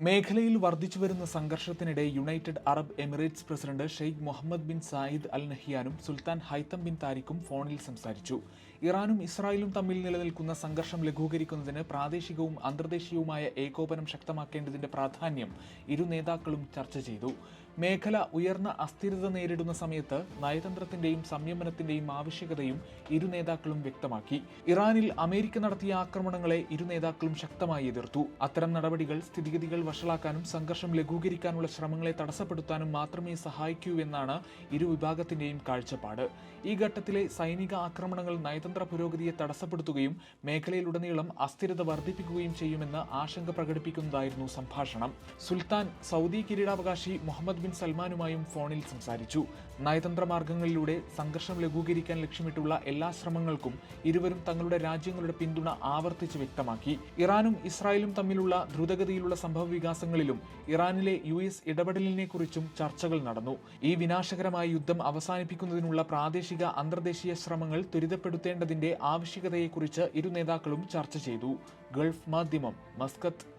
മേഖലയിൽ വർദ്ധിച്ചു വരുന്ന സംഘർഷത്തിനിടെ United Arab Emirates president Sheikh Mohammed bin Zayed Al നഹിയാനും Sultan Haitham bin താരിഖും ഫോണിൽ സംസാരിച്ചു. ഇറാനും ഇസ്രായേലും തമ്മിൽ നിലനിൽക്കുന്ന സംഘർഷം ലഘൂകരിക്കുന്നതിന് പ്രാദേശികവും അന്തർദേശീയവുമായ ഏകോപനം ശക്തമാക്കേണ്ടതിന്റെ പ്രാധാന്യം ഇരു നേതാക്കളും ചർച്ച ചെയ്തു. മേഖല ഉയർന്ന അസ്ഥിരത നേരിടുന്ന സമയത്ത് നയതന്ത്രത്തിന്റെയും സംയമനത്തിന്റെയും ആവശ്യകതയും ഇരു നേതാക്കളും വ്യക്തമാക്കി. ഇറാനിൽ അമേരിക്ക നടത്തിയ ആക്രമണങ്ങളെ ഇരു നേതാക്കളും ശക്തമായി എതിർത്തു. അത്തരം നടപടികൾ സ്ഥിതിഗതികൾ വഷളാക്കാനും സംഘർഷം ലഘൂകരിക്കാനുള്ള ശ്രമങ്ങളെ തടസ്സപ്പെടുത്താനും മാത്രമേ സഹായിക്കൂ എന്നാണ് ഇരുവിഭാഗത്തിന്റെയും കാഴ്ചപ്പാട്. ഈ ഘട്ടത്തിലെ സൈനിക ആക്രമണങ്ങൾ നയതന്ത്ര പുരോഗതിയെ തടസ്സപ്പെടുത്തുകയും മേഖലയിലുടനീളം അസ്ഥിരത വർദ്ധിപ്പിക്കുകയും ചെയ്യുമെന്ന് ആശങ്ക പ്രകടിപ്പിക്കുന്നതായിരുന്നു സംഭാഷണം. സുൽത്താൻ സൗദി കിരീടാവകാശി മുഹമ്മദ് ബിൻ സൽമാനുമായും ഫോണിൽ സംസാരിച്ചു. നയതന്ത്ര മാർഗങ്ങളിലൂടെ സംഘർഷം ലഘൂകരിക്കാൻ ലക്ഷ്യമിട്ടുള്ള എല്ലാ ശ്രമങ്ങൾക്കും ഇരുവരും തങ്ങളുടെ രാജ്യങ്ങളുടെ പിന്തുണ ആവർത്തിച്ച് വ്യക്തമാക്കി. ഇറാനും ഇസ്രായേലും തമ്മിലുള്ള ദ്രുതഗതിയിലുള്ള സംഭവ വികാസങ്ങളിലും ഇറാനിലെ യു എസ് ഇടപെടലിനെ കുറിച്ചും ചർച്ചകൾ നടന്നു. ഈ വിനാശകരമായ യുദ്ധം അവസാനിപ്പിക്കുന്നതിനുള്ള പ്രാദേശിക അന്തർദേശീയ ശ്രമങ്ങൾ ത്വരിതപ്പെടുത്തേണ്ടതിന്റെ ആവശ്യകതയെക്കുറിച്ച് ഇരു നേതാക്കളും ചർച്ച ചെയ്തു. ഗൾഫ് മാധ്യമം മസ്കത്ത്